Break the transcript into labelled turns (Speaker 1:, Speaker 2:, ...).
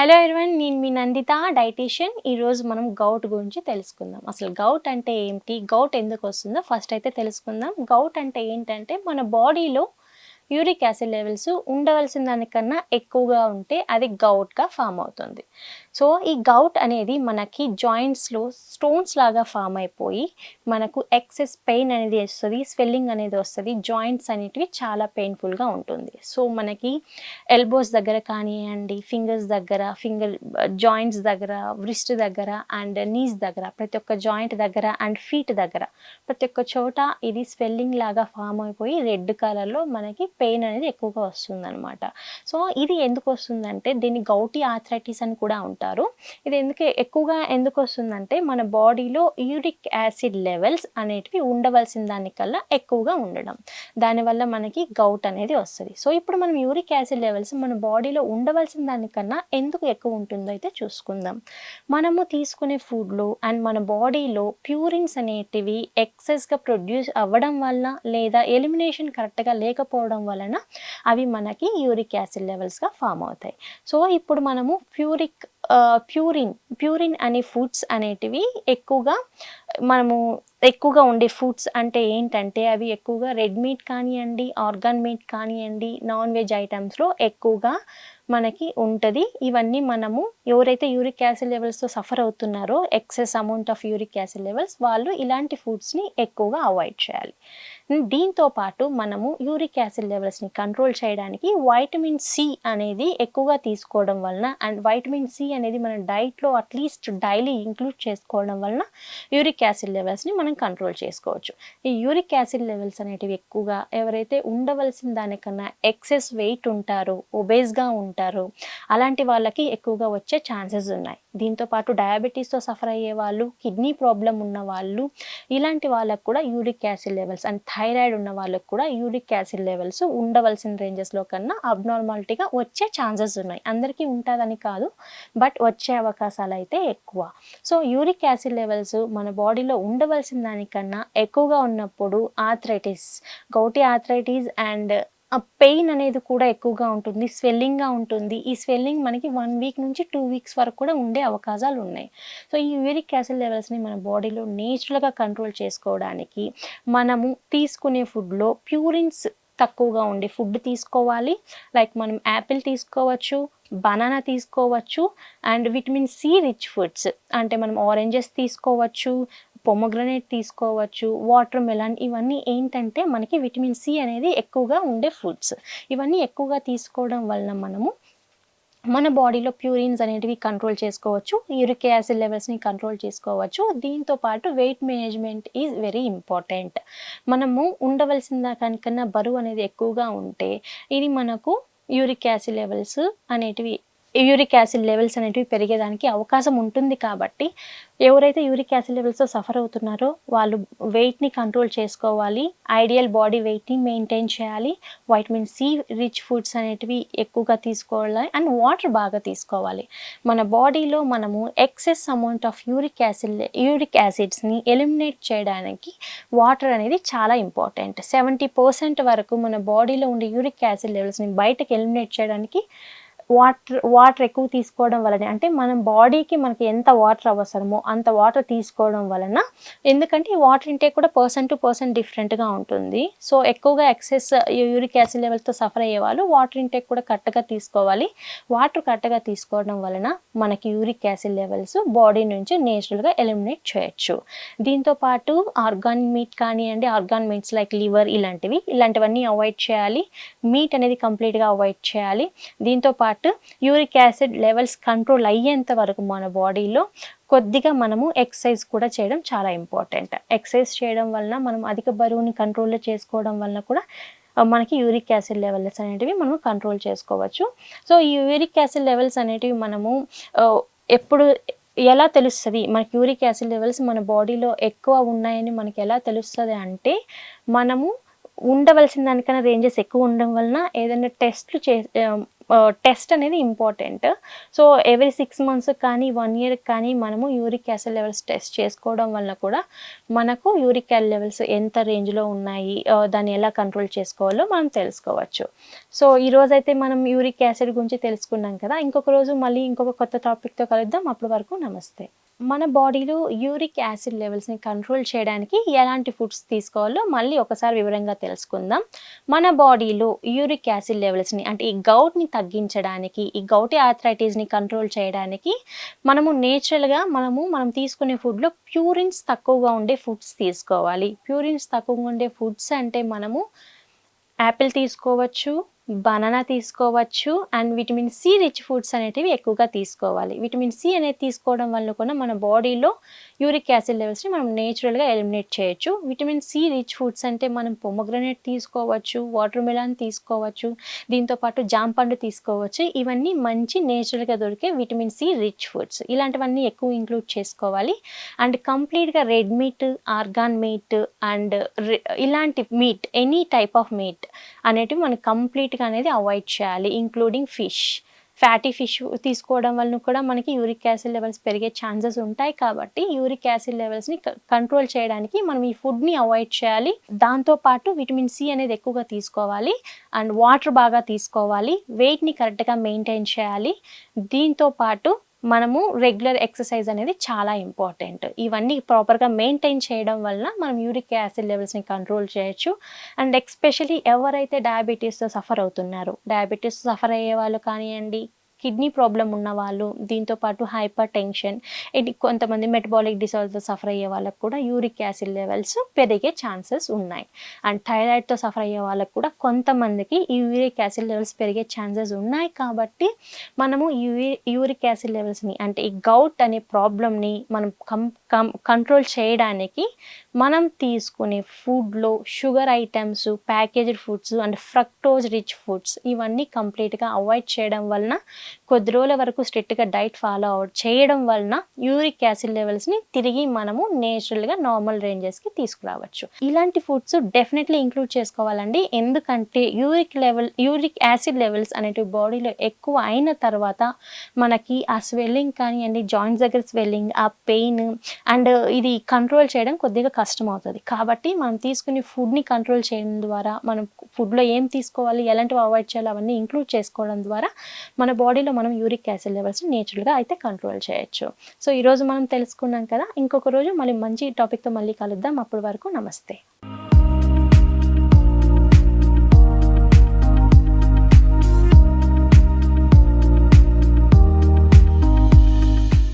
Speaker 1: Hello everyone నేను మీ Nanditha dietitian. ఈరోజు మనం గౌట్ గురించి తెలుసుకుందాం. అసలు గౌట్ అంటే ఏంటి? గౌట్ ఎందుకు వస్తుందో ఫస్ట్ అయితే తెలుసుకుందాం. గౌట్ అంటే ఏంటంటే మన బాడీలో యూరిక్ యాసిడ్ లెవెల్స్ ఉండవలసిన దానికన్నా ఎక్కువగా ఉంటే అది గౌట్గా ఫామ్ అవుతుంది. సో ఈ గౌట్ అనేది మనకి జాయింట్స్లో స్టోన్స్ లాగా ఫామ్ అయిపోయి మనకు ఎక్సెస్ పెయిన్ అనేది వస్తుంది స్వెల్లింగ్ అనేది వస్తుంది జాయింట్స్ అనేటివి చాలా పెయిన్ఫుల్గా ఉంటుంది. సో మనకి ఎల్బోస్ దగ్గర కానివ్వండి ఫింగర్స్ దగ్గర ఫింగర్ జాయింట్స్ దగ్గర వ్రిస్ట్ దగ్గర అండ్ నీస్ దగ్గర ప్రతి ఒక్క జాయింట్ దగ్గర అండ్ ఫీట్ దగ్గర ప్రతి ఒక్క చోట ఇది స్వెల్లింగ్ లాగా ఫామ్ అయిపోయి రెడ్ కలర్లో మనకి పెయిన్ అనేది ఎక్కువగా వస్తుంది అనమాట సో ఇది ఎందుకు వస్తుందంటే దీన్ని గౌటీ ఆథరైటిస్ అని కూడా ఉంటారు ఇది ఎందుకు ఎక్కువగా ఎందుకు వస్తుందంటే మన బాడీలో యూరిక్ యాసిడ్ లెవెల్స్ అనేటివి ఉండవలసిన దానికల్లా ఎక్కువగా ఉండడం. దానివల్ల మనకి గౌట్ అనేది వస్తుంది. సో ఇప్పుడు మనం యూరిక్ యాసిడ్ లెవెల్స్ మన బాడీలో ఉండవలసిన దానికన్నా ఎందుకు ఎక్కువ ఉంటుందో అయితే చూసుకుందాం. మనము తీసుకునే ఫుడ్లో అండ్ మన బాడీలో ప్యూరిన్స్ అనేటివి ఎక్సెస్గా ప్రొడ్యూస్ అవ్వడం వల్ల లేదా ఎలిమినేషన్ కరెక్ట్గా లేకపోవడం వలన అవి మనకి యూరిక్ యాసిడ్ లెవెల్స్గా ఫామ్ అవుతాయి. సో ఇప్పుడు మనము ప్యూరిక్ ప్యూరిన్ ప్యూరిన్ అనే ఫుడ్స్ అనేటివి ఎక్కువగా మనము ఎక్కువగా ఉండే ఫుడ్స్ అంటే ఏంటంటే అవి ఎక్కువగా రెడ్ మీట్ కానివ్వండి ఆర్గాన్ మీట్ కానివ్వండి నాన్ వెజ్ ఐటమ్స్లో ఎక్కువగా మనకి ఉంటుంది. ఇవన్నీ మనము ఎవరైతే యూరిక్ యాసిడ్ లెవెల్స్తో సఫర్ అవుతున్నారో excess amount of uric acid levels వాళ్ళు ఇలాంటి ఫుడ్స్ని ఎక్కువగా అవాయిడ్ చేయాలి. దీంతో పాటు మనము యూరిక్ యాసిడ్ లెవెల్స్ని కంట్రోల్ చేయడానికి వైటమిన్ సి అనేది ఎక్కువగా తీసుకోవడం వలన అండ్ వైటమిన్ సి అనేది మన డైట్లో అట్లీస్ట్ డైలీ ఇంక్లూడ్ చేసుకోవడం వలన యూరిక్ యాసిడ్ లెవెల్స్ని మనం కంట్రోల్ చేసుకోవచ్చు. ఈ యూరిక్ యాసిడ్ లెవెల్స్ అనేటివి ఎక్కువగా ఎవరైతే ఉండవలసిన దానికన్నా ఎక్సెస్ వెయిట్ ఉంటారో ఒబేస్గా ఉంటారో అలాంటి వాళ్ళకి ఎక్కువగా వచ్చే ఛాన్సెస్ ఉన్నాయి. దీంతో పాటు డయాబెటీస్తో సఫర్ అయ్యే వాళ్ళు కిడ్నీ ప్రాబ్లం ఉన్న వాళ్ళు ఇలాంటి వాళ్ళకు కూడా uric acid levels and thyroid ఉన్న వాళ్ళకు కూడా యూరిక్ యాసిడ్ లెవెల్స్ ఉండవలసిన రేంజెస్లో కన్నా అబ్నార్మాలిటీగా వచ్చే ఛాన్సెస్ ఉన్నాయి. అందరికీ ఉంటుందని కాదు బట్ వచ్చే అవకాశాలు అయితే ఎక్కువ. సో యూరిక్ యాసిడ్ లెవెల్స్ మన బాడీలో ఉండవలసిన దానికన్నా ఎక్కువగా ఉన్నప్పుడు arthritis gouty arthritis and pain అనేది కూడా ఎక్కువగా ఉంటుంది స్వెల్లింగ్గా ఉంటుంది. ఈ స్వెల్లింగ్ మనకి వన్ వీక్ నుంచి టూ వీక్స్ వరకు కూడా ఉండే అవకాశాలు ఉన్నాయి. సో ఈ యూరిక్ యాసిడ్ లెవెల్స్ని మన బాడీలో నేచురల్గా కంట్రోల్ చేసుకోవడానికి మనము తీసుకునే ఫుడ్లో ప్యూరిన్స్ తక్కువగా ఉండే ఫుడ్ తీసుకోవాలి. లైక్ మనం యాపిల్ తీసుకోవచ్చు బనానా తీసుకోవచ్చు and vitamin C rich foods అంటే మనం ఆరెంజెస్ తీసుకోవచ్చు పొమగ్రనేట్ తీసుకోవచ్చు వాటర్ మెలన్ ఇవన్నీ ఏంటంటే మనకి విటమిన్ సి అనేది ఎక్కువగా ఉండే ఫుడ్స్ ఇవన్నీ ఎక్కువగా తీసుకోవడం వలన మనము మన బాడీలో ప్యూరిన్స్ అనేటివి కంట్రోల్ చేసుకోవచ్చు యూరిక్ యాసిడ్ లెవెల్స్ని కంట్రోల్ చేసుకోవచ్చు. దీంతో పాటు weight management is very important మనము ఉండవలసిన దానికన్నా బరువు అనేది ఎక్కువగా ఉంటే ఇది మనకు యూరిక్ యాసిడ్ లెవెల్స్ అనేటివి యూరిక్ యాసిడ్ లెవెల్స్ అనేటివి పెరిగేదానికి అవకాశం ఉంటుంది కాబట్టి ఎవరైతే యూరిక్ యాసిడ్ లెవెల్స్తో సఫర్ అవుతున్నారో వాళ్ళు వెయిట్ని కంట్రోల్ చేసుకోవాలి ఐడియల్ బాడీ వెయిట్ని మెయింటైన్ చేయాలి వైటమిన్ సి రిచ్ ఫుడ్స్ అనేటివి ఎక్కువగా తీసుకోవాలి అండ్ వాటర్ బాగా తీసుకోవాలి. మన బాడీలో మనము excess amount of uric acid uric యాసిడ్స్ని eliminate చేయడానికి వాటర్ అనేది చాలా ఇంపార్టెంట్. సెవెంటీ పర్సెంట్ వరకు మన బాడీలో ఉండే యూరిక్ యాసిడ్ లెవెల్స్ని బయటకు ఎలిమినేట్ చేయడానికి వాటర్ వాటర్ ఎక్కువ తీసుకోవడం వలన అంటే మన బాడీకి మనకి ఎంత వాటర్ అవసరమో అంత వాటర్ తీసుకోవడం వలన ఎందుకంటే ఈ వాటర్ ఇంటేక్ కూడా పర్సన్ టు పర్సన్ డిఫరెంట్గా ఉంటుంది. సో ఎక్కువగా ఎక్సెస్ యూరిక్ యాసిడ్ లెవెల్తో సఫర్ అయ్యే వాళ్ళు వాటర్ ఇంటేక్ కూడా కరెక్ట్గా తీసుకోవాలి. వాటర్ కరెక్ట్గా తీసుకోవడం వలన మనకి యూరిక్ యాసిడ్ లెవెల్స్ బాడీ నుంచి నేచురల్గా ఎలిమినేట్ చేయొచ్చు. దీంతో పాటు ఆర్గాన్ మీట్ కానివ్వండి ఆర్గాన్ మీట్స్ లైక్ లివర్ ఇలాంటివి ఇలాంటివన్నీ అవాయిడ్ చేయాలి. మీట్ అనేది కంప్లీట్గా అవాయిడ్ చేయాలి. దీంతో పాటు యూరిక్ యాసిడ్ లెవెల్స్ కంట్రోల్ అయ్యేంత వరకు మన బాడీలో కొద్దిగా మనము ఎక్సర్సైజ్ కూడా చేయడం చాలా ఇంపార్టెంట్. ఎక్సర్సైజ్ చేయడం వలన మనం అధిక బరువుని కంట్రోల్లో చేసుకోవడం వలన కూడా మనకి యూరిక్ యాసిడ్ లెవెల్స్ అనేటివి మనం కంట్రోల్ చేసుకోవచ్చు. సో ఈ యూరిక్ యాసిడ్ లెవెల్స్ అనేటివి మనము ఎప్పుడు ఎలా తెలుస్తుంది? మనకి యూరిక్ యాసిడ్ లెవెల్స్ మన బాడీలో ఎక్కువ ఉన్నాయని మనకి ఎలా తెలుస్తుంది అంటే మనము ఉండవలసిన దానికన్నా రేంజెస్ ఎక్కువ ఉండడం వలన ఏదైనా టెస్ట్లు చే um, uh, టెస్ట్ అనేది important so every six months కానీ వన్ ఇయర్ కానీ మనము యూరిక్ యాసిడ్ లెవెల్స్ టెస్ట్ చేసుకోవడం వల్ల కూడా మనకు యూరిక్ యాసిడ్ లెవెల్స్ ఎంత రేంజ్లో ఉన్నాయి uh, దాన్ని ఎలా కంట్రోల్ చేసుకోవాలో మనం తెలుసుకోవచ్చు. సో ఈరోజైతే అయితే మనం యూరిక్ యాసిడ్ గురించి తెలుసుకున్నాం కదా. ఇంకొక రోజు మళ్ళీ ఇంకొక కొత్త టాపిక్తో కలుద్దాం. అప్పటి వరకు నమస్తే. మన బాడీలో యూరిక్ యాసిడ్ లెవెల్స్ని కంట్రోల్ చేయడానికి ఎలాంటి ఫుడ్స్ తీసుకోవాలో మళ్ళీ ఒకసారి వివరంగా తెలుసుకుందాం. మన బాడీలో యూరిక్ యాసిడ్ లెవెల్స్ని అంటే ఈ గౌట్ని తగ్గించడానికి ఈ గౌటి ఆథరైటిస్ని కంట్రోల్ చేయడానికి మనము నేచురల్గా మనము మనం తీసుకునే ఫుడ్లో ప్యూరిన్స్ తక్కువగా ఉండే ఫుడ్స్ తీసుకోవాలి. ప్యూరిన్స్ తక్కువగా ఉండే ఫుడ్స్ అంటే మనము యాపిల్ తీసుకోవచ్చు బనానా తీసుకోవచ్చు and vitamin C rich foods అనేటివి ఎక్కువగా తీసుకోవాలి. విటమిన్ సి అనేది తీసుకోవడం వల్ల కూడా మన బాడీలో యూరిక్ యాసిడ్ లెవెల్స్ని మనం నేచురల్గా ఎలిమినేట్ చేయొచ్చు. విటమిన్ సి రిచ్ ఫుడ్స్ అంటే మనం పొమగ్రనేట్ తీసుకోవచ్చు వాటర్ మిలాన్ తీసుకోవచ్చు దీంతో పాటు తీసుకోవచ్చు. ఇవన్నీ మంచి నేచురల్గా దొరికే విటమిన్ సి రిచ్ ఫుడ్స్ ఇలాంటివన్నీ ఎక్కువ ఇంక్లూడ్ చేసుకోవాలి. అండ్ కంప్లీట్గా red meat organ meat and ఇలాంటి meat any type of meat అనేటివి మనం కంప్లీట్గా అనేది అవాయిడ్ చేయాలి ఇంక్లూడింగ్ ఫిష్ ఫ్యాటీ ఫిష్ తీసుకోవడం వలన కూడా మనకి యూరిక్ యాసిడ్ లెవెల్స్ పెరిగే ఛాన్సెస్ ఉంటాయి కాబట్టి యూరిక్ యాసిడ్ లెవెల్స్ని కంట్రోల్ చేయడానికి మనం ఈ ఫుడ్ని అవాయిడ్ చేయాలి. దాంతోపాటు విటమిన్ సి అనేది ఎక్కువగా తీసుకోవాలి అండ్ వాటర్ బాగా తీసుకోవాలి. వెయిట్ని కరెక్ట్గా మెయింటైన్ చేయాలి. దీంతో పాటు మనము రెగ్యులర్ ఎక్సర్సైజ్ అనేది చాలా ఇంపార్టెంట్ ఇవన్నీ ప్రాపర్గా మెయింటైన్ చేయడం వలన మనం యూరిక్ యాసిడ్ లెవెల్స్ని కంట్రోల్ చేయొచ్చు. అండ్ ఎక్స్పెషలీ ఎవరైతే డయాబెటీస్తో సఫర్ అవుతున్నారో డయాబెటీస్ సఫర్ అయ్యే వాళ్ళు కానివ్వండి కిడ్నీ ప్రాబ్లం ఉన్న వాళ్ళు దీంతో పాటు హైపర్ టెన్షన్ ఇది కొంతమంది మెటబాలిక్ డిసార్డర్తో సఫర్ అయ్యే వాళ్ళకు కూడా యూరిక్ యాసిడ్ లెవెల్స్ పెరిగే ఛాన్సెస్ ఉన్నాయి. అండ్ థైరాయిడ్తో సఫర్ అయ్యే వాళ్ళకు కూడా కొంతమందికి ఈ యూరిక్ యాసిడ్ లెవెల్స్ పెరిగే ఛాన్సెస్ ఉన్నాయి కాబట్టి మనము యూరి యూరిక్ యాసిడ్ లెవెల్స్ని అంటే ఈ గౌట్ అనే ప్రాబ్లమ్ని మనం కం కం కంట్రోల్ చేయడానికి మనం తీసుకునే ఫుడ్లో sugar items packaged foods and fructose rich foods ఇవన్నీ కంప్లీట్గా అవాయిడ్ చేయడం వలన కొద్ది రోజుల వరకు స్ట్రిక్ట్గా డైట్ ఫాలో అవుట్ చేయడం వలన యూరిక్ యాసిడ్ లెవెల్స్ని తిరిగి మనము నేచురల్గా నార్మల్ రేంజెస్కి తీసుకురావచ్చు. ఇలాంటి ఫుడ్స్ డెఫినెట్లీ ఇంక్లూడ్ చేసుకోవాలండి. ఎందుకంటే uric level uric acid levels అనేటివి బాడీలో ఎక్కువ అయిన తర్వాత మనకి ఆ స్వెల్లింగ్ కానివ్వండి జాయింట్స్ దగ్గర స్వెల్లింగ్ ఆ పెయిన్ అండ్ ఇది కంట్రోల్ చేయడం కొద్దిగా కష్టం అవుతుంది కాబట్టి మనం తీసుకునే ఫుడ్ని కంట్రోల్ చేయడం ద్వారా మనం ఫుడ్లో ఏం తీసుకోవాలి ఎలాంటివి అవాయిడ్ చేయాలి అవన్నీ ఇంక్లూడ్ చేసుకోవడం ద్వారా మన బాడీ బాడీలో మనం యూరిక్ యాసిడ్ లెవెల్స్ నేచురల్గా అయితే కంట్రోల్ చేయొచ్చు. సో ఈరోజు మనం తెలుసుకున్నాం కదా ఇంకొక రోజు మళ్ళీ మంచి టాపిక్తో మళ్ళీ కలుద్దాం. అప్పటి వరకు నమస్తే.